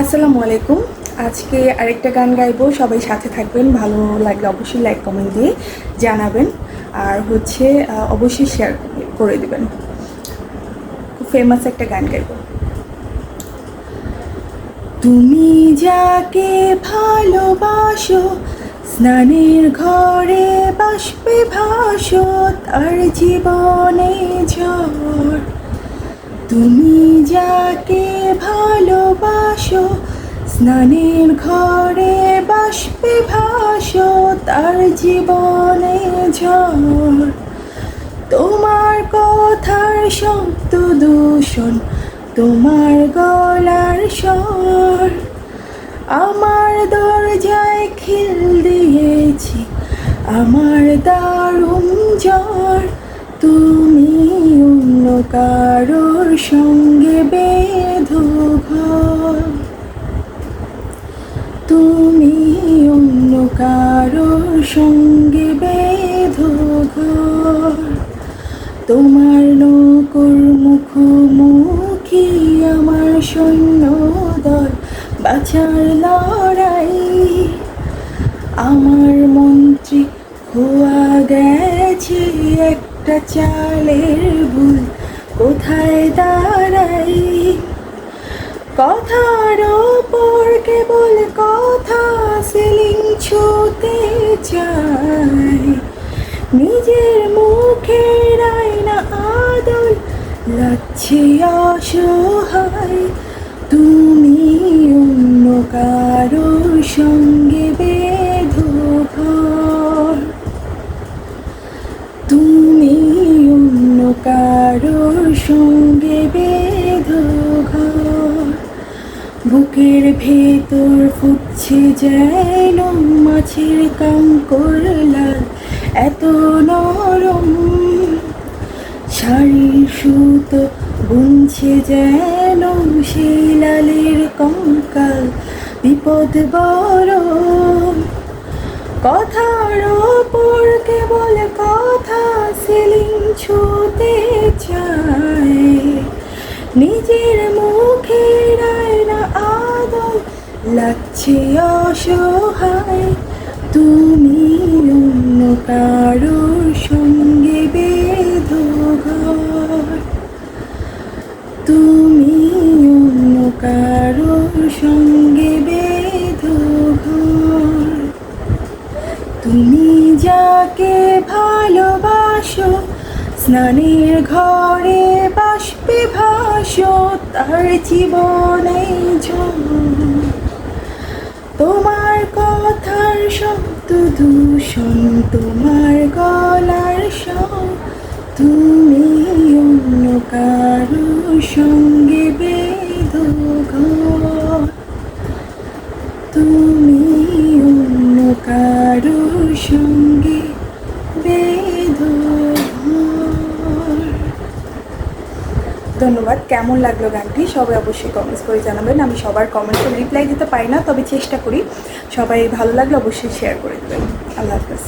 আসসালামু আলাইকুম। আজকে আরেকটা গান গাইবো, সবাই সাথে থাকবেন, ভালো লাগলে অবশ্যই লাইক, কমেন্ট দিয়ে জানাবেন, আর হচ্ছে অবশ্যই শেয়ার করে দেবেন। খুব ফেমাস একটা গান গাইবো। তুমি যাকে ভালোবাসো, স্নানের ঘরে বাষ্পে ভাসো, তার জীবনে ঝড়। তুমি যাকে ভালোবাসো, স্নানের ঘরে বাষ্পে ভাসো, তার জীবনে ঝড়। তোমার কথার শব্দ দূষণ, তোমার গলার স্বর। আমার দরজায় খিল দিয়েছি, আমার দারুণ জ্বর। তুমি কারোর সঙ্গে বেধো তুমি অন্য কারোর সঙ্গে বেধো তোমার নৌকর মুখোমুখি আমার সৈন্য দল বাঁচার লড়াই। আমার মন্ত্রী খোয়া গেছে একটা চালের ভুল। কোথায় দাঁড়াই? কথার ওপর কেবল কথা সিলিং ছুতে চাই। নিজের মুখের আয়না আদল, লাগছে অসহায়। তুমি অন্য কারোর সঙ্গে বেধো সঙ্গে বেধো বুকের ভেতর ফুটছে যেন মাছের কাঙ্কর লাল, এত নরম। শাড়ির সুতো বুনছে যেন সেই লালের কঙ্কাল, বিপদ বড়। কথার ওপর কেবল কথা সিলিং ছুতে নিজের আয়না আদল লাগছে অসহায়। তুমি অন্য কারোর সঙ্গে বেধো তুমি অন্য কারোর সঙ্গে বেধো তুমি যাকে ভালোবাসো, স্নানের ঘরে বাসবে বাষ্পে ভাসো তার জীবনে তোমার কথার শব্দ দূষণ, তোমার গলার স্বর, তুমি অন্য কারও সঙ্গে বেদো তুমি অন্য কারও সঙ্গে ধন্যবাদ। কেমন লাগল গানটি? সবাই অবশ্যই কমেন্টস করে জানাবেন। আমি সবার কমেন্টে রিপ্লাই দিতে পারি না, তবে চেষ্টা করি। সবাই ভালো লাগলে অবশ্যই শেয়ার করে দেবেন। আল্লাহ হাফেজ।